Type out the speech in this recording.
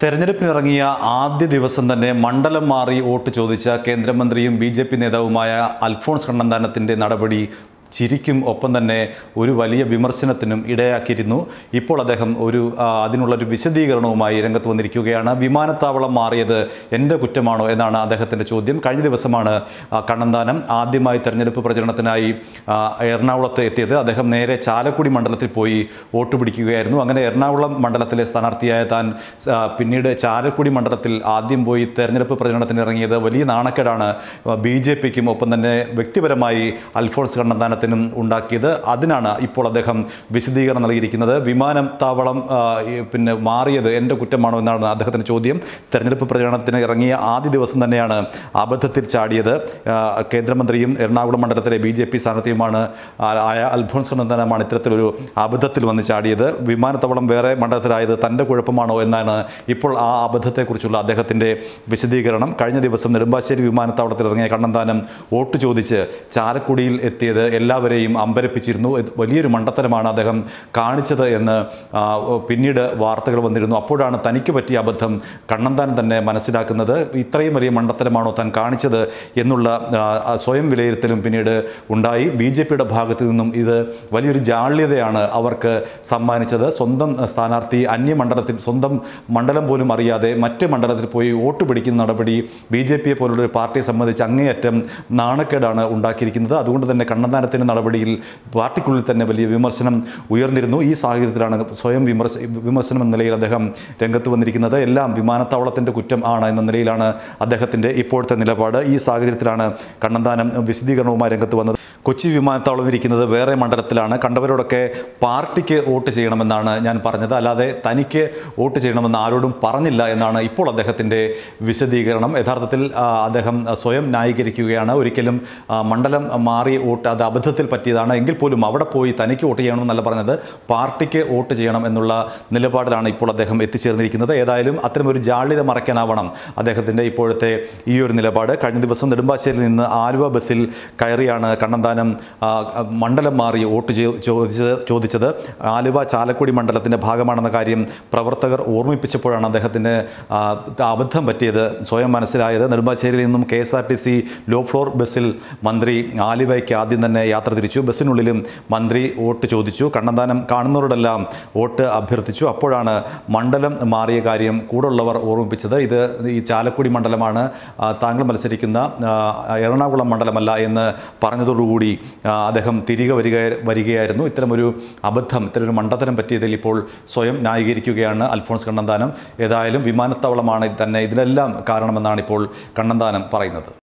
തെരഞ്ഞെടുപ്പിനിറങ്ങിയ ആദ്യ ദിവസം തന്നെ മണ്ഡലം മാറി വോട്ട് ചോദിച്ച കേന്ദ്രമന്ത്രിയും ബി ജെ പി നേതാവുമായ അൽഫോൺസ് കണ്ണന്താനത്തിന്റെ നടപടി ചിരിക്കും ഒപ്പം തന്നെ ഒരു വലിയ വിമർശനത്തിനും ഇടയാക്കിയിരുന്നു. ഇപ്പോൾ അദ്ദേഹം ഒരു അതിനുള്ള അതിനുള്ളൊരു വിശദീകരണവുമായി രംഗത്ത് വന്നിരിക്കുകയാണ്. വിമാനത്താവളം മാറിയത് എന്റെ കുറ്റമാണോ എന്നാണ് അദ്ദേഹത്തിന്റെ ചോദ്യം. കഴിഞ്ഞ ദിവസമാണ് കണ്ണന്താനം ആദ്യമായി തെരഞ്ഞെടുപ്പ് പ്രചരണത്തിനായി എറണാകുളത്ത് എത്തിയത്. അദ്ദേഹം നേരെ ചാലക്കുടി മണ്ഡലത്തിൽ പോയി വോട്ട് പിടിക്കുകയായിരുന്നു. അങ്ങനെ എറണാകുളം മണ്ഡലത്തിലെ സ്ഥാനാർത്ഥിയായ താൻ പിന്നീട് ചാലക്കുടി മണ്ഡലത്തിൽ ആദ്യം പോയി തെരഞ്ഞെടുപ്പ് പ്രചരണത്തിന് ഇറങ്ങിയത് വലിയ നാണക്കേടാണ്. ബി ജെ പിക്കും ഒപ്പം തന്നെ വ്യക്തിപരമായി അൽഫോൺസ് കണ്ണന്താനത്തിനും ഉണ്ടാക്കിയത്. അതിനാണ് ഇപ്പോൾ അദ്ദേഹം വിശദീകരണം നൽകിയിരിക്കുന്നത്. വിമാനത്താവളം പിന്നെ മാറിയത് എന്റെ കുറ്റമാണോ എന്നാണ് അദ്ദേഹത്തിന്റെ ചോദ്യം. തെരഞ്ഞെടുപ്പ് പ്രചരണത്തിന് ഇറങ്ങിയ ആദ്യ ദിവസം തന്നെയാണ് അബദ്ധത്തിൽ ചാടിയത്. കേന്ദ്രമന്ത്രിയും എറണാകുളം മണ്ഡലത്തിലെ ബി ജെ പി സ്ഥാനാർത്ഥിയുമാണ് ആയ അൽഫോൺസ് കണ്ണന്താനമാണ് ഇത്തരത്തിലൊരു അബദ്ധത്തിൽ വന്ന് ചാടിയത്. വിമാനത്താവളം വേറെ മണ്ഡലത്തിലായത് തന്റെ കുഴപ്പമാണോ എന്നാണ് ഇപ്പോൾ ആ അബദ്ധത്തെക്കുറിച്ചുള്ള അദ്ദേഹത്തിന്റെ വിശദീകരണം. കഴിഞ്ഞ ദിവസം നെടുമ്പാശ്ശേരി വിമാനത്താവളത്തിൽ ഇറങ്ങിയ കണ്ണന്താനം വോട്ട് ചോദിച്ച് ചാലക്കുടിയിൽ എത്തിയത് എല്ലാവരെയും അമ്പരപ്പിച്ചിരുന്നു. വലിയൊരു മണ്ടത്തരമാണ് അദ്ദേഹം കാണിച്ചത് എന്ന് പിന്നീട് വാർത്തകൾ വന്നിരുന്നു. അപ്പോഴാണ് തനിക്ക് പറ്റിയ അബദ്ധം കണ്ണന്താൻ തന്നെ മനസ്സിലാക്കുന്നത്. ഇത്രയും വലിയ മണ്ടത്തരമാണോ താൻ കാണിച്ചത് എന്നുള്ള സ്വയം വിലയിരുത്തലും പിന്നീട് ഉണ്ടായി. ബി ജെ പിയുടെ ഭാഗത്തു നിന്നും ഇത് വലിയൊരു ജാള്യതയാണ് അവർക്ക് സമ്മാനിച്ചത്. സ്വന്തം സ്ഥാനാർത്ഥി അന്യമണ്ഡലത്തിൽ സ്വന്തം മണ്ഡലം പോലും അറിയാതെ മറ്റ് മണ്ഡലത്തിൽ പോയി വോട്ട് പിടിക്കുന്ന നടപടി ബി ജെ പിയെ പോലുള്ളൊരു പാർട്ടിയെ സംബന്ധിച്ച് അങ്ങേയറ്റം നാണക്കേടാണ് ഉണ്ടാക്കിയിരിക്കുന്നത്. അതുകൊണ്ട് തന്നെ കണ്ണന്താനത്തിന്റെ നടപടിയിൽ പാർട്ടിക്കുള്ളിൽ തന്നെ വലിയ വിമർശനം ഉയർന്നിരുന്നു. ഈ സാഹചര്യത്തിലാണ് സ്വയം വിമർശ വിമർശനം എന്ന നിലയിൽ അദ്ദേഹം രംഗത്ത് വന്നിരിക്കുന്നത്. എല്ലാം വിമാനത്താവളത്തിന്റെ കുറ്റം ആണ് എന്ന നിലയിലാണ് അദ്ദേഹത്തിന്റെ ഇപ്പോഴത്തെ നിലപാട്. ഈ സാഹചര്യത്തിലാണ് കണ്ണന്താനം വിശദീകരണവുമായി രംഗത്ത് വന്നത്. കൊച്ചി വിമാനത്താവളം ഇരിക്കുന്നത് വേറെ മണ്ഡലത്തിലാണ്. കണ്ടവരോടൊക്കെ പാർട്ടിക്ക് വോട്ട് ചെയ്യണമെന്നാണ് ഞാൻ പറഞ്ഞത്. അല്ലാതെ തനിക്ക് വോട്ട് ചെയ്യണമെന്ന് ആരോടും പറഞ്ഞില്ല എന്നാണ് ഇപ്പോൾ അദ്ദേഹത്തിന്റെ വിശദീകരണം. യഥാർത്ഥത്തിൽ അദ്ദേഹം സ്വയം ന്യായീകരിക്കുകയാണ്. ഒരിക്കലും മണ്ഡലം മാറി വോട്ട് അത് അബദ്ധത്തിൽ പറ്റിയതാണ്. എങ്കിൽ പോലും അവിടെ പോയി തനിക്ക് വോട്ട് ചെയ്യണമെന്നല്ല പറഞ്ഞത്. പാർട്ടിക്ക് വോട്ട് ചെയ്യണം എന്നുള്ള നിലപാടിലാണ് ഇപ്പോൾ അദ്ദേഹം എത്തിച്ചേർന്നിരിക്കുന്നത്. ഏതായാലും അത്തരമൊരു ജാള്യത മറയ്ക്കാനാവണം അദ്ദേഹത്തിന്റെ ഇപ്പോഴത്തെ ഈ ഒരു നിലപാട്. കഴിഞ്ഞ ദിവസം നെടുമ്പാശ്ശേരിയിൽ നിന്ന് ആലുവ ബസ്സിൽ കയറിയാണ് കണ്ണന്താനം ആ, മണ്ഡലം മാറി വോട്ട് ചോദിച്ചത് ചോദിച്ചത് ആലുവ ചാലക്കുടി മണ്ഡലത്തിന്റെ ഭാഗമാണെന്ന കാര്യം പ്രവർത്തകർ ഓർമ്മിപ്പിച്ചപ്പോഴാണ് അദ്ദേഹത്തിന് അബദ്ധം പറ്റിയത് സ്വയം മനസ്സിലായത്. നെടുമ്പാശ്ശേരിയിൽ നിന്നും K S R T C low floor ബസ്സിൽ മന്ത്രി ആലുവയ്ക്ക് ആദ്യം തന്നെ യാത്ര തിരിച്ചു. ബസ്സിനുള്ളിലും മന്ത്രി വോട്ട് ചോദിച്ചു. കണ്ണന്താനം കാണുന്നവരോടെല്ലാം വോട്ട് അഭ്യർത്ഥിച്ചു. അപ്പോഴാണ് മണ്ഡലം മാറിയ കാര്യം കൂടുള്ളവർ ഓർമ്മിപ്പിച്ചത്. ഇത് ഈ ചാലക്കുടി മണ്ഡലമാണ് താങ്കൾ മത്സരിക്കുന്ന എറണാകുളം മണ്ഡലമല്ല എന്ന് പറഞ്ഞതോടുകൂടി ആ, അദ്ദേഹം തിരികെ വരിക വരികയായിരുന്നു. ഇത്തരമൊരു അബദ്ധം ഇത്തരമൊരു മണ്ടത്തരം പറ്റിയതിൽ ഇപ്പോൾ സ്വയം ന്യായീകരിക്കുകയാണ് അൽഫോൺസ് കണ്ണന്താനം. ഏതായാലും വിമാനത്താവളമാണ് തന്നെ ഇതിനെല്ലാം കാരണമെന്നാണ് ഇപ്പോൾ കണ്ണന്താനം പറയുന്നത്.